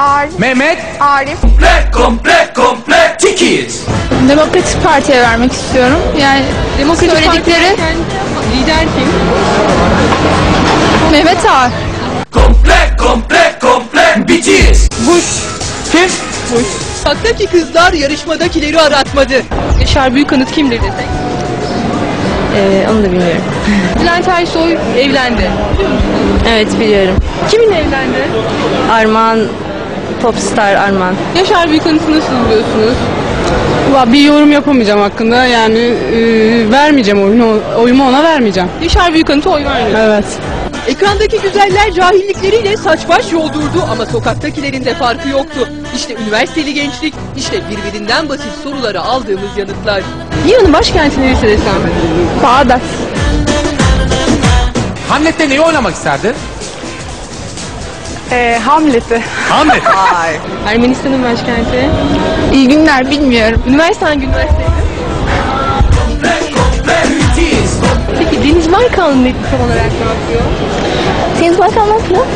Arif. Mehmet. Arif. Komple, komple, komple tikis. Demokratik Parti'ye vermek istiyorum. Yani Demokratik söyledikleri lider kim? Mehmet Ağar. Komple, komple, komple bitiz. Bush. Kim? Haktaki kızlar yarışmadakileri aratmadı. Yaşar Büyükanıt kimdir desek? Ee, onu da bilmiyorum. Bülent Ersoy evlendi. Evet biliyorum. Kiminle evlendi? Arman, popstar Arman. Yaşar Büyükanıt'ı nasıl buluyorsunuz? Valla bir yorum yapamayacağım hakkında yani e, vermeyeceğim oyunu, oyumu ona vermeyeceğim. Yaşar Büyükanıt'a oy vermiyor. Evet. Ekrandaki güzeller cahillikleriyle saç baş yoldurdu ama sokaktakilerin de farkı yoktu. İşte üniversiteli gençlik, işte birbirinden basit sorulara aldığımız yanıtlar. İran'ın başkenti neresi desem? Bağdat. Hamlet'te neyi oynamak isterdin? Ee, Hamlet'i. Hamlet. Ermenistan'ın başkenti. İyi günler bilmiyorum. Üniversite hangi üniversiteydi? Peki Deniz Baykal'ın ne tam olarak ne yapıyor? Deniz Baykal ne yapıyor?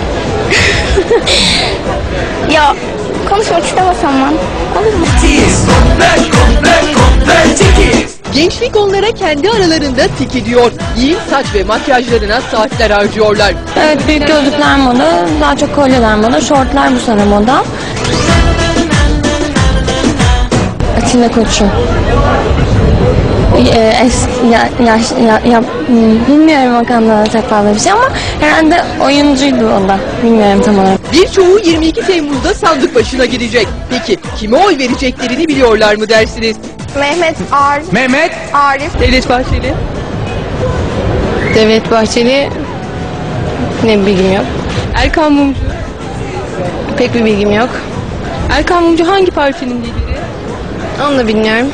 ya konuşmak istemesem ben. Olur mu? Gençlik onlara kendi aralarında tik ediyor. Giyim, saç ve makyajlarına saatler harcıyorlar. Evet büyük gözlükler moda, daha çok kolyeler moda, şortlar bu sene moda. Atilla Koç'um. Ee, es, ya, ya, ya, hmm, bilmiyorum konuda çok fazla bir şey ama herhalde oyuncuydu o da. Bilmiyorum tam olarak. Birçoğu 22 Temmuz'da sandık başına gidecek. Peki kime oy vereceklerini biliyorlar mı dersiniz? Mehmet Arif. Mehmet. Arif. Devlet Bahçeli. Devlet Bahçeli ne bilgim yok. Erkan Mumcu. Pek bir bilgim yok. Erkan Mumcu hangi partinin lideri? Onu da bilmiyorum.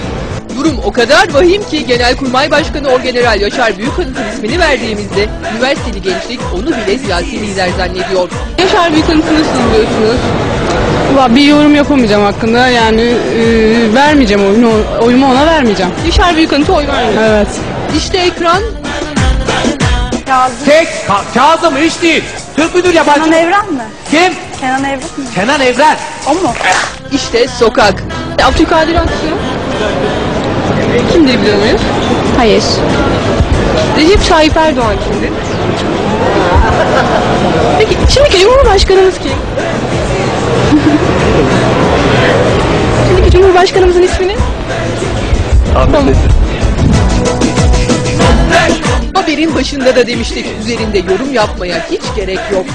Durum o kadar vahim ki Genelkurmay Başkanı Orgeneral Yaşar Büyükanıt'ın ismini verdiğimizde üniversiteli gençlik onu bile siyasi lider zannediyor. Yaşar Büyükanıt'ı nasıl buluyorsunuz? Bir yorum yapamayacağım hakkında yani e, vermeyeceğim oyunu, oyumu ona vermeyeceğim. Yaşar Büyükanıt'a oy vermiyor. Evet. İşte ekran Kazım. Tek. Ka- Kazım hiç değil. Türk müdür yabancı mı? Evren mi? Kim? Kenan Evren mi? Kenan Evren. O mu? işte sokak. Abdülkadir Aksu. Kimdir biliyor muyuz? Hayır. Recep Tayyip Erdoğan kimdir? Peki şimdiki Cumhurbaşkanımız kim? Cumhurbaşkanımızın ismi ne? Tamam. Haberin başında da demiştik üzerinde yorum yapmaya hiç gerek yok.